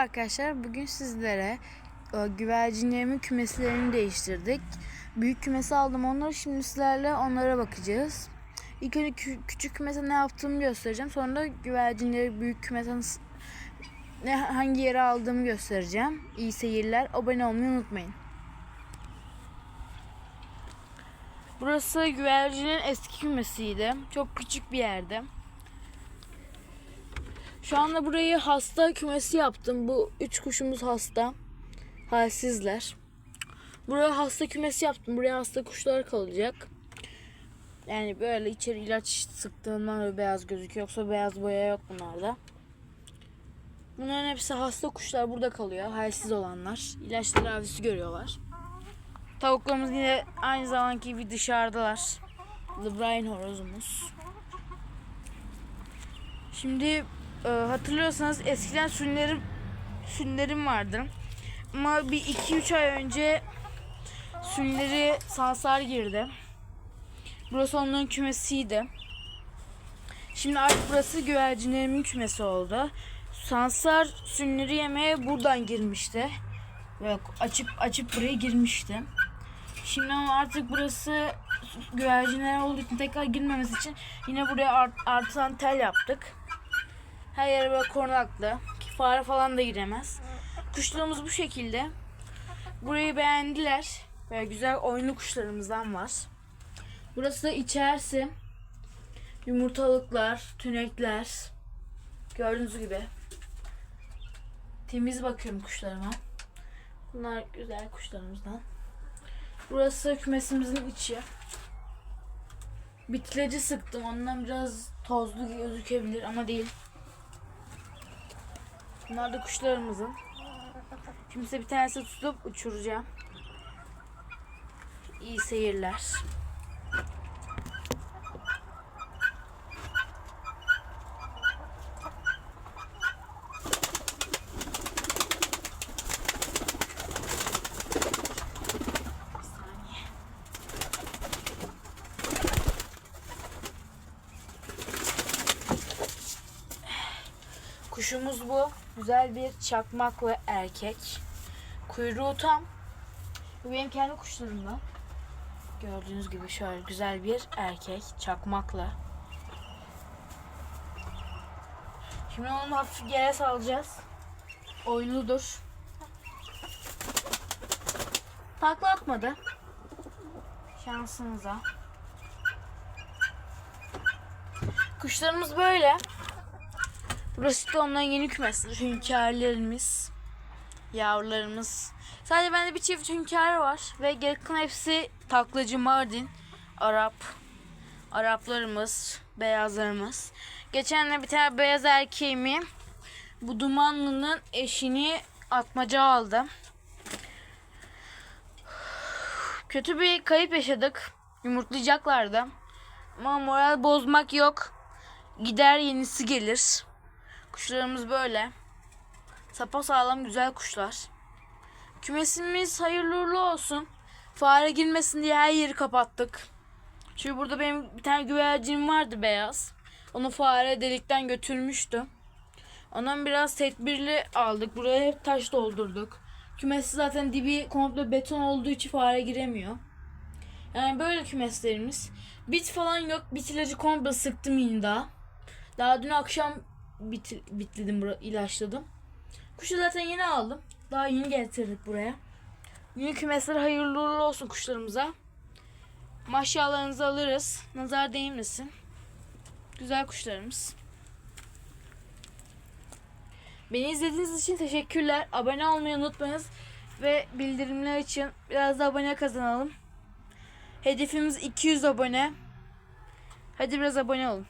arkadaşlar. Bugün sizlere e, güvercinlerimin kümeslerini değiştirdik. Büyük kümesi aldım onları. Şimdi sizlerle onlara bakacağız. İlk önce kü- küçük kümese ne yaptığımı göstereceğim. Sonra da güvercinleri büyük kümese ne hangi yere aldığımı göstereceğim. İyi seyirler. Abone olmayı unutmayın. Burası güvercinin eski kümesiydi. Çok küçük bir yerde. Şu anda burayı hasta kümesi yaptım. Bu üç kuşumuz hasta. Halsizler. Buraya hasta kümesi yaptım. Buraya hasta kuşlar kalacak. Yani böyle içeri ilaç sıktığımdan öyle beyaz gözüküyor. Yoksa beyaz boya yok bunlarda. Bunların hepsi hasta kuşlar burada kalıyor. Halsiz olanlar. İlaç tedavisi görüyorlar. Tavuklarımız yine aynı zamanki gibi dışarıdalar. The Brian horozumuz. Şimdi e, hatırlıyorsanız eskiden sünnerim sünnerim vardı. Ama bir 2-3 ay önce sünleri sansar girdi. Burası onların kümesiydi. Şimdi artık burası güvercinlerimin kümesi oldu. Sansar sünleri yemeye buradan girmişti. Yok açıp açıp buraya girmişti. Şimdi ama artık burası güvercinler olduğu için tekrar girmemesi için yine buraya art, artan tel yaptık. Her yere böyle korunaklı. Ki Fare falan da giremez. Kuşlarımız bu şekilde. Burayı beğendiler. Böyle güzel oyunlu kuşlarımızdan var. Burası da içerisi. Yumurtalıklar, tünekler. Gördüğünüz gibi. Temiz bakıyorum kuşlarıma. Bunlar güzel kuşlarımızdan. Burası kümesimizin içi. Bitleci sıktım. Ondan biraz tozlu gözükebilir ama değil. Bunlar da kuşlarımızın. Şimdi size bir tanesi tutup uçuracağım. İyi seyirler. Kuşumuz bu. Güzel bir çakmak ve erkek. Kuyruğu tam. Bu benim kendi kuşlarımdan. Gördüğünüz gibi şöyle güzel bir erkek çakmakla. Şimdi onu hafif yere salacağız. Oyunludur. Takla atmadı. Şansınıza. Kuşlarımız böyle. Burası da onların yeni kümesi. Hünkârlarımız. Yavrularımız. Sadece bende bir çift hünkâr var. Ve kalan hepsi taklacı Mardin. Arap. Araplarımız. Beyazlarımız. Geçen de bir tane beyaz erkeğimi bu dumanlının eşini atmaca aldı. Kötü bir kayıp yaşadık. Yumurtlayacaklardı. Ama moral bozmak yok. Gider yenisi gelir. Kuşlarımız böyle. Sapa sağlam güzel kuşlar. Kümesimiz hayırlı uğurlu olsun. Fare girmesin diye her yeri kapattık. Çünkü burada benim bir tane güvercinim vardı beyaz. Onu fare delikten götürmüştü. Ondan biraz tedbirli aldık. Buraya hep taş doldurduk. Kümesi zaten dibi komple beton olduğu için fare giremiyor. Yani böyle kümeslerimiz. Bit falan yok. Bit ilacı komple sıktım yine daha. Daha dün akşam bit, bitledim, ilaçladım. Kuşu zaten yeni aldım. Daha yeni getirdik buraya. Yeni kümesler hayırlı uğurlu olsun kuşlarımıza. Maşallahınızı alırız. Nazar değmesin. Güzel kuşlarımız. Beni izlediğiniz için teşekkürler. Abone olmayı unutmayınız. Ve bildirimler için biraz da abone kazanalım. Hedefimiz 200 abone. Hadi biraz abone olun.